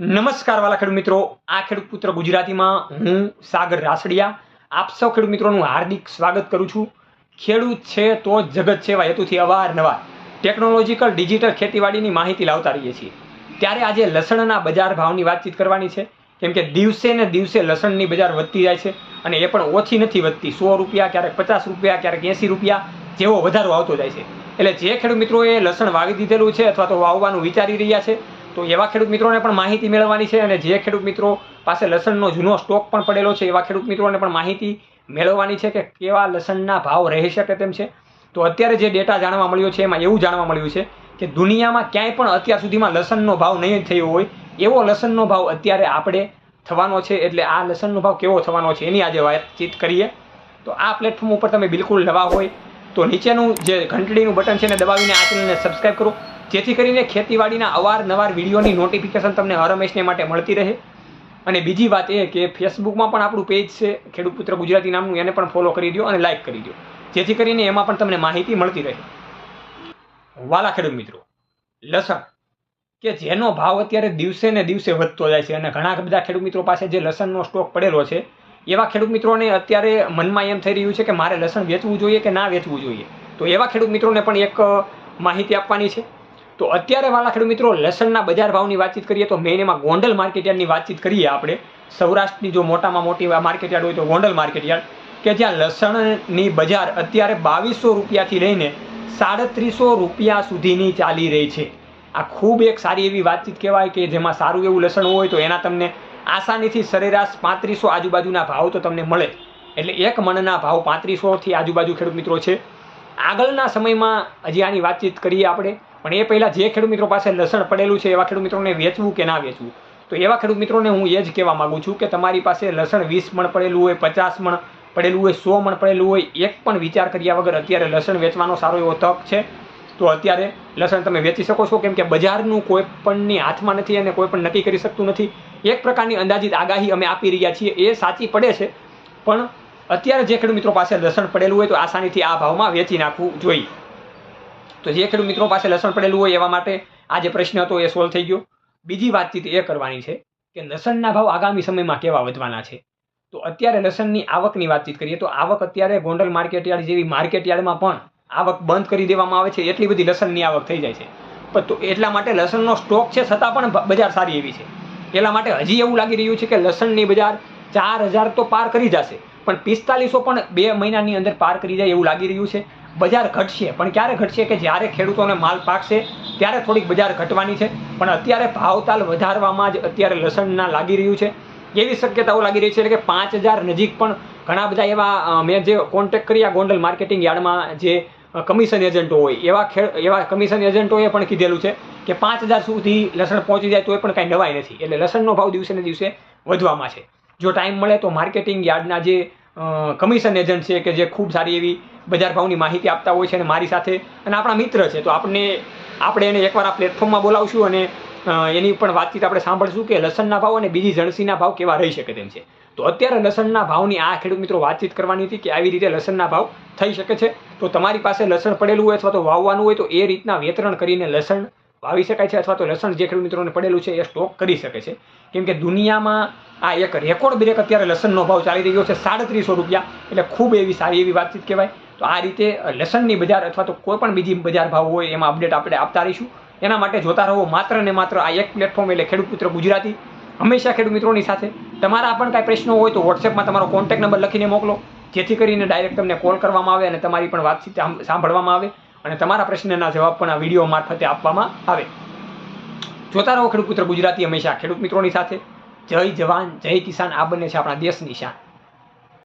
નમસ્કાર વાલા ખેડૂત મિત્રો. આ ખેડૂત પુત્ર ગુજરાતીમાં હું સાગર રાસડિયા. આપ સૌ ખેડૂત મિત્રોનું હાર્દિક સ્વાગત કરું છું. ખેડૂત છે તો જગત છે એવા હેતુથી અવારનવાર ટેકનોલોજીકલ ડિજિટલ ખેતીવાડીની માહિતી લાવતા રહીએ છીએ. ત્યારે આજે લસણના બજાર ભાવની વાતચીત કરવાની છે. કેમ કે દિવસે ને દિવસે લસણની બજાર વધતી જાય છે અને એ પણ ઓછી નથી વધતી. સો રૂપિયા ક્યારેક પચાસ રૂપિયા, ક્યારેક એંસી રૂપિયા જેવો વધારો આવતો જાય છે. એટલે જે ખેડૂત મિત્રોએ લસણ વાવી દીધેલું છે અથવા તો વાવવાનું વિચારી રહ્યા છે તો એવા ખેડૂત મિત્રોને પણ માહિતી મેળવવાની છે અને જે ખેડૂત મિત્રો પાસે લસણનો જૂનો સ્ટોક પણ પડેલો છે, એવા ખેડૂત મિત્રોને પણ માહિતી મેળવવાની છે કે કેવા લસણના ભાવ રહી શકે તેમ છે. તો અત્યારે જે ડેટા જાણવા મળ્યો છે, એમાં એવું જાણવા મળ્યું છે કે દુનિયામાં ક્યાંય પણ અત્યાર સુધીમાં લસણનો ભાવ નહીં થયો હોય, એવો લસણનો ભાવ અત્યારે આપણે થવાનો છે એટલે આ લસણનો ભાવ કેવો થવાનો છે એની આજે વાતચીત કરીએ. તો આ પ્લેટફોર્મ ઉપર તમે બિલકુલ નવા હોય તો નીચેનું જે ઘંટડીનું બટન છે એને દબાવીને આ ચેનલને સબસ્ક્રાઈબ કરો. જેથી કરીને ખેતીવાડીના અવારનવાર વિડીયોની નોટિફિકેશન તમને હરમેશને માટે મળતી રહે. અને બીજી વાત એ કે ફેસબુકમાં પણ આપણું પેજ છે, ખેડૂત પુત્ર ગુજરાતી નામનું, એને પણ ફોલો કરી દો અને લાઇક કરી દો. જેથી કરીને એમાં પણ તમને માહિતી મળતી રહે. વાલા ખેડૂત મિત્રો, લસણ કે જેનો ભાવ અત્યારે દિવસે ને દિવસે વધતો જાય છે અને ઘણા બધા ખેડૂત મિત્રો પાસે જે લસણનો સ્ટોક પડેલો છે, એવા ખેડૂત મિત્રોને અત્યારે મનમાં એમ થઈ રહ્યું છે કે મારે લસણ વેચવું જોઈએ કે ના વેચવું જોઈએ? તો એવા ખેડૂત મિત્રોને પણ એક માહિતી આપવાની છે. તો અત્યારે વાલા ખેડૂત મિત્રો લસણના બજાર ભાવની વાતચીત કરીએ તો મેઇન એમાં ગોંડલ માર્કેટયાર્ડની વાતચીત કરીએ આપણે. સૌરાષ્ટ્રની જો મોટામાં મોટી માર્કેટયાર્ડ હોય તો ગોંડલ માર્કેટયાર્ડ, કે જ્યાં લસણની બજાર અત્યારે બાવીસો રૂપિયાથી લઈને સાડત્રીસો રૂપિયા સુધીની ચાલી રહી છે. આ ખૂબ એક સારી એવી વાતચીત કહેવાય કે જેમાં સારું એવું લસણ હોય તો એના તમને આસાનીથી સરેરાશ પાંત્રીસો આજુબાજુના ભાવ તો તમને મળે એટલે એક મણના ભાવ પાંત્રીસોથી આજુબાજુ ખેડૂત મિત્રો છે. આગળના સમયમાં હજી આની વાતચીત કરીએ આપણે. પણ એ પહેલાં જે ખેડૂત મિત્રો પાસે લસણ પડેલું છે એવા ખેડૂત મિત્રોને વેચવું કે ના વેચવું? તો એવા ખેડૂત મિત્રોને હું એ જ કહેવા માગું છું કે તમારી પાસે લસણ વીસ મણ પડેલું હોય, પચાસ મણ પડેલું હોય, સો મણ પડેલું હોય, એક પણ વિચાર કર્યા વગર અત્યારે લસણ વેચવાનો સારો એવો તક છે? તો અત્યારે લસણ તમે વેચી શકો છો, કેમ કે બજારનું કોઈ પણની હાથમાં નથી અને કોઈ પણ નક્કી કરી શકતું નથી. એક પ્રકારની અંદાજિત આગાહી અમે આપી રહ્યા છીએ, એ સાચી પડે છે. પણ અત્યારે જે ખેડૂત મિત્રો પાસે લસણ પડેલું હોય તો આસાનીથી આ ભાવમાં વેચી નાખવું જોઈએ. તો જે ખેડૂત મિત્રો પાસે લસણ પડેલું હોય એવા માટે આ જે પ્રશ્ન હતો એ સોલ્વ થઈ ગયો. બીજી વાતચીત એ કરવાની છે કે લસણના ભાવ આગામી સમયમાં કેવા વધવાના છે? તો અત્યારે લસણની આવકની વાતચીત કરીએ તો આવક અત્યારે ગોંડલ માર્કેટયાર્ડ જેવી માર્કેટયાર્ડમાં પણ આવક બંધ કરી દેવામાં આવે છે. એટલી બધી લસણની આવક થઈ જાય છે. પણ એટલા માટે લસણનો સ્ટોક છે છતાં પણ બજાર સારી એવી છે. એટલા માટે હજી એવું લાગી રહ્યું છે કે લસણની બજાર ચાર હજાર તો પાર કરી જશે. પણ પિસ્તાલીસો પણ બે મહિનાની અંદર પાર કરી જાય એવું લાગી રહ્યું છે. બજાર ઘટશે. પણ ક્યારે ઘટશે કે જ્યારે ખેડૂતોને માલ પાકશે, ત્યારે થોડીક બજાર ઘટવાની છે. પણ અત્યારે ભાવતાલ વધારવામાં જ અત્યારે લસણના લાગી રહ્યું છે. એવી શક્યતાઓ લાગી રહી છે કે પાંચ હજાર નજીક પણ ઘણા બધા એવા મેં જે કોન્ટેક્ટ કર્યા ગોંડલ માર્કેટિંગ યાર્ડમાં જે કમિશન એજન્ટો હોય, એવા ખેડ, એવા કમિશન એજન્ટોએ પણ કીધેલું છે કે પાંચ હજાર સુધી લસણ પહોંચી જાય તો એ પણ કાંઈ નવાઈ નથી. એટલે લસણનો ભાવ દિવસે ને દિવસે વધવામાં છે. જો ટાઈમ મળે તો માર્કેટિંગ યાર્ડના જે કમિશન એજન્ટ છે કે જે ખૂબ સારી એવી બજાર ભાવની માહિતી આપતા હોય છે અને મારી સાથે અને આપણા મિત્ર છે, તો આપણને આપણે એને એકવાર આ પ્લેટફોર્મમાં બોલાવશું અને એની પણ વાતચીત આપણે સાંભળશું કે લસણના ભાવ અને બીજી જણસીના ભાવ કેવા રહી શકે તેમ છે. તો અત્યારે લસણના ભાવની આ ખેડૂત મિત્રો વાતચીત કરવાની હતી કે આવી રીતે લસણના ભાવ થઈ શકે છે. તો તમારી પાસે લસણ પડેલું હોય અથવા તો વાવવાનું હોય તો એ રીતના વેતરણ કરીને લસણ વાવી શકાય છે અથવા તો લસણ જે ખેડૂત મિત્રોને પડેલું છે એ સ્ટોક કરી શકે છે. કેમ કે દુનિયામાં આ એક રેકોર્ડ બ્રેક અત્યારે લસણનો ભાવ ચાલી રહ્યો છે સાડત્રીસો રૂપિયા. એટલે ખૂબ એવી સારી એવી વાતચીત કહેવાય. તો આ રીતે લસણની બજાર અથવા તો કોઈ પણ બીજી બજાર ભાવ હોય એમાં અપડેટ આપણે આપતા રહીશું. એના માટે જોતા રહો, માત્ર ને માત્ર આ એક પ્લેટફોર્મ એટલે ખેડૂત પુત્ર ગુજરાતી. હંમેશા ખેડૂત મિત્રોની સાથે. તમારા પણ કાંઈ પ્રશ્નો હોય તો વોટ્સએપમાં તમારો કોન્ટેક્ટ નંબર લખીને મોકલો. જેથી કરીને ડાયરેક્ટ તમને કોલ કરવામાં આવે અને તમારી પણ વાતચીત સાંભળવામાં આવે અને તમારા પ્રશ્નના જવાબ પણ આ વીડિયો મારફતે આપવામાં આવે. જોતા રહો ખેડૂત પુત્ર ગુજરાતી હંમેશા. ખેડૂત મિત્રોની સાથે. જય જવાન, જય કિસાન. આ બંને છે આપણા દેશની શાન.